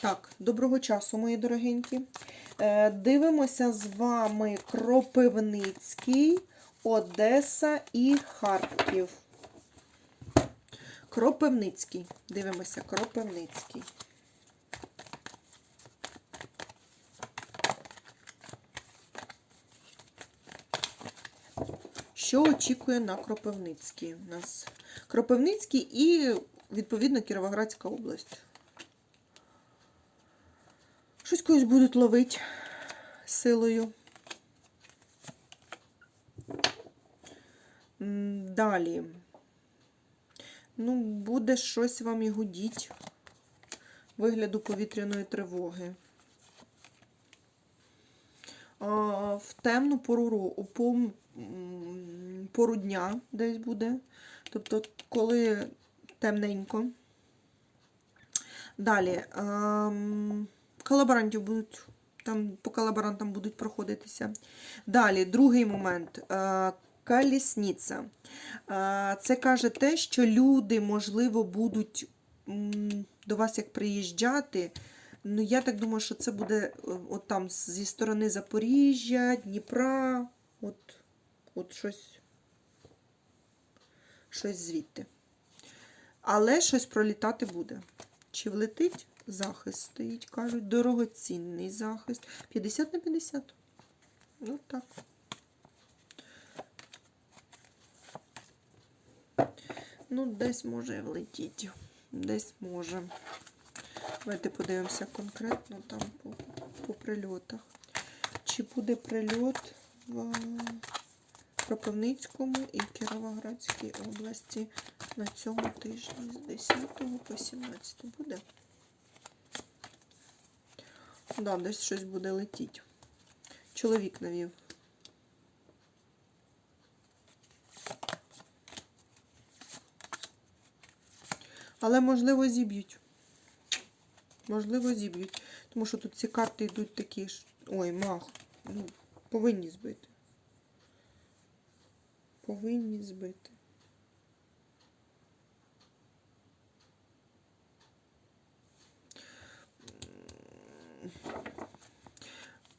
Так, доброго часу, мої дорогенькі. Е, Дивимося з вами Кропивницький, Одеса і Харків. Кропивницький. Дивимося, Кропивницький. Що очікує на Кропивницький? У нас Кропивницький і, відповідно, Кіровоградська область. Щось когось будуть ловити силою. Далі. Ну, буде щось вам і гудіть вигляду повітряної тривоги. А, в темну пору, по, пору дня десь буде. Тобто, коли темненько. Далі. ем, колаборантів будуть, там по колаборантам будуть проходитися. Далі, другий момент. Е, Колісниця. Е, Це каже те, що люди, можливо, будуть до вас як приїжджати. Ну, я так думаю, що це буде е, от там зі сторони Запоріжжя, Дніпра, от, от щось, щось звідти. Але щось пролітати буде. Чи влетить? Захист стоїть, кажуть, дорогоцінний захист. 50 на 50. Ну так. Ну, десь може і влетіть. Десь може. Давайте подивимося конкретно там по, по прильотах. Чи буде прильот в Кропивницькому і Кіровоградській області на цьому тижні з 10 по 17 буде? Да, десь щось буде летіти. Чоловік навів. Але, можливо, зіб'ють. Можливо, зіб'ють. Тому що тут ці карти йдуть такі ж. Ой, мах. Ну, повинні збити. Повинні збити.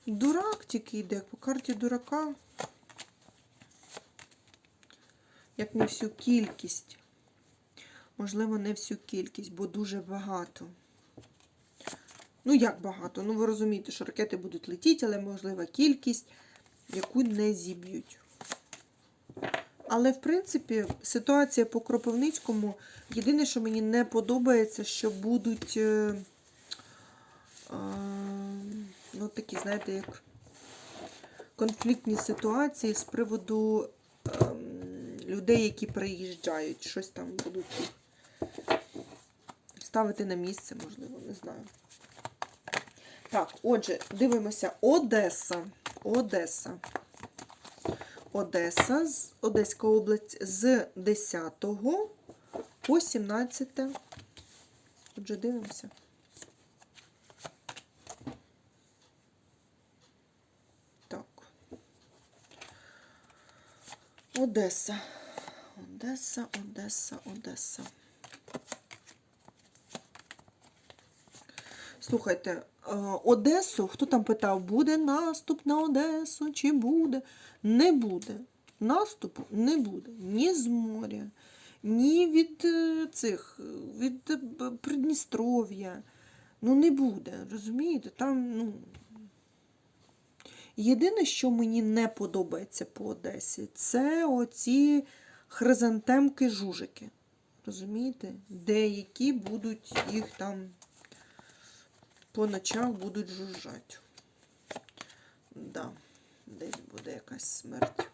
Дурак тільки йде, по карті дурака. Як не всю кількість. Можливо, не всю кількість, бо дуже багато. Ну, як багато? Ну, ви розумієте, що ракети будуть летіти, але можлива кількість, яку не зіб'ють. Але, в принципі, ситуація по Кропивницькому. Єдине, що мені не подобається, що будуть. Е, е, ну, такі, знаєте, як конфліктні ситуації з приводу е, людей, які приїжджають. Щось там будуть ставити на місце, можливо, не знаю. Так, отже, дивимося Одеса. Одеса. Одеса, Одеська область з 10 по 17. Отже, дивимося. Так. Одеса. Одеса, Одеса, Одеса. Слухайте, е, Одесу, хто там питав, буде наступ на Одесу чи буде? Не буде. Наступу не буде ні з моря, ні від е, цих, від е, Придністров'я. Ну, не буде, розумієте? Там, ну. Єдине, що мені не подобається по Одесі, це оці хризантемки-жужики. Розумієте? Деякі будуть їх там по ночах будуть жужжать. Да, десь буде якась смерть.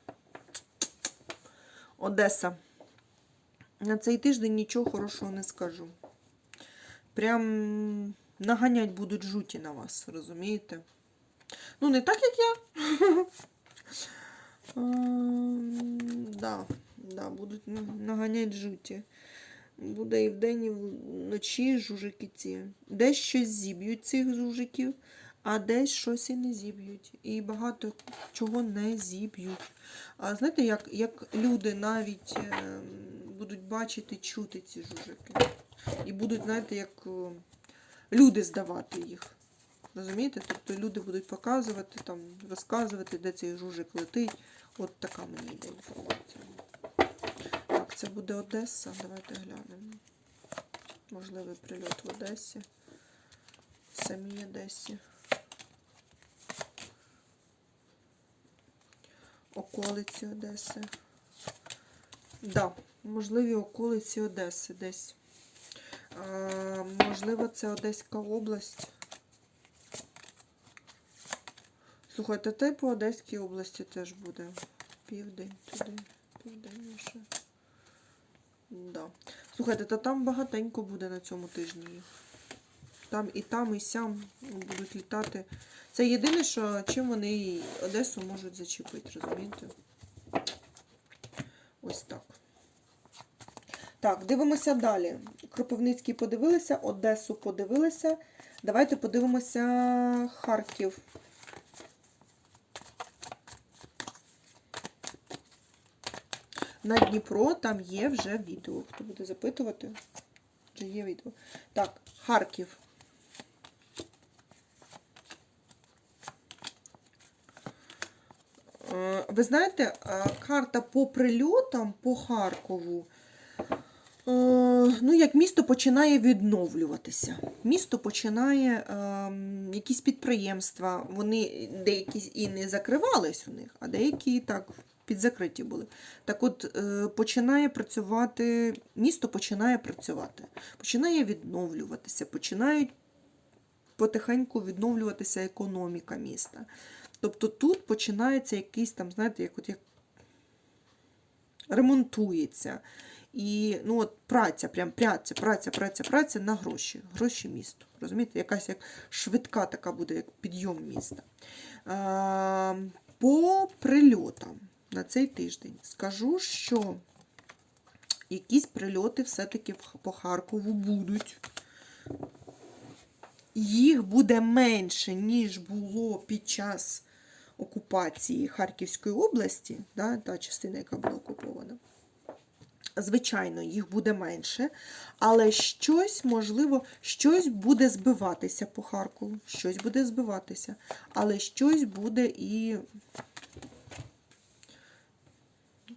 Одеса. На цей тиждень нічого хорошого не скажу. Прям наганять будуть жуті на вас, розумієте? Ну, не так, як я. Ем, Да, да, будуть наганять жуті. Буде і вдень, і вночі жужики ці. Десь щось зіб'ють цих жужиків, а десь щось і не зіб'ють. І багато чого не зіб'ють. А знаєте, як, як люди навіть е, будуть бачити, чути ці жужики. І будуть, знаєте, як люди здавати їх. Розумієте? Тобто люди будуть показувати, там, розказувати, де цей жужик летить. От така мені йде інформація. Так, це буде Одеса. Давайте глянемо. Можливий прильот в Одесі. В самій Одесі. Околиці Одеси. Да, можливі околиці Одеси десь. А, можливо, це Одеська область. Слухайте, та й по Одеській області теж буде. Південь туди, південніше. Да. Слухайте, та там багатенько буде на цьому тижні їх. Там і там, і сям будуть літати. Це єдине, що чим вони Одесу можуть зачепити, розумієте? Ось так. Так, дивимося далі. Кропивницький подивилися, Одесу подивилися. Давайте подивимося Харків. На Дніпро там є вже відео. Хто буде запитувати? Вже є відео. Так, Харків. Е, Ви знаєте, е, карта по прильотам по Харкову. е, Ну, як місто починає відновлюватися. Місто починає ем, якісь підприємства, вони деякі і не закривались у них, а деякі так підзакриті були. Так от е, починає працювати, місто починає працювати, починає відновлюватися, починають потихеньку відновлюватися економіка міста. Тобто тут починається якийсь там, знаєте, як от як ремонтується. І ну, от праця, прям праця, праця, праця, праця на гроші. Гроші місту. Розумієте, якась як швидка така буде, як підйом міста. А, по прильотам на цей тиждень скажу, що якісь прильоти все-таки по Харкову будуть. Їх буде менше, ніж було під час окупації Харківської області, да, та частина, яка була окупована. Звичайно, їх буде менше, але щось, можливо, щось буде збиватися по Харкову, щось буде збиватися, але щось буде і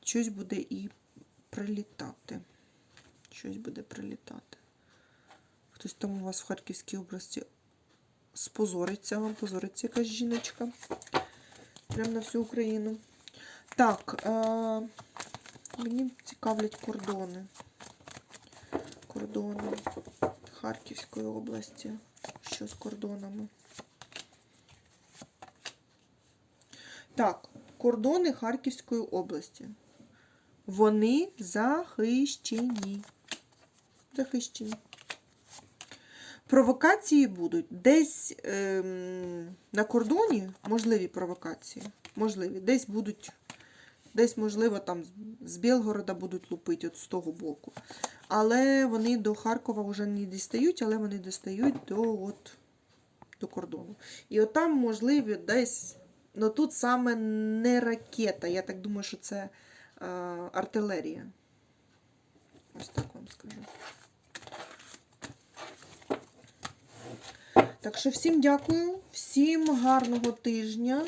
щось буде і прилітати. Щось буде прилітати. Хтось там у вас в Харківській області спозориться вам, позориться якась жіночка. Прямо на всю Україну. Так, е, мені цікавлять кордони. Кордони Харківської області. Що з кордонами? Так, кордони Харківської області. Вони захищені. Захищені. Провокації будуть десь ем, на кордоні, можливі провокації. Можливі. Десь будуть, десь, можливо, там з- Білгорода будуть лупити от з того боку. Але вони до Харкова вже не дістають, але вони дістають до, от, до кордону. І от там, можливо, десь. Ну тут саме не ракета. Я так думаю, що це е, артилерія. Ось так вам скажу. Так що всім дякую, всім гарного тижня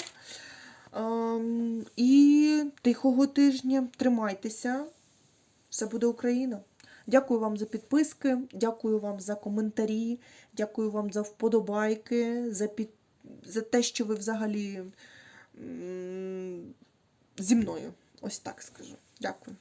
ем, і тихого тижня. Тримайтеся. Все буде Україна. Дякую вам за підписки, дякую вам за коментарі, дякую вам за вподобайки, за, під... за те, що ви взагалі зі мною. Ось так скажу. Дякую.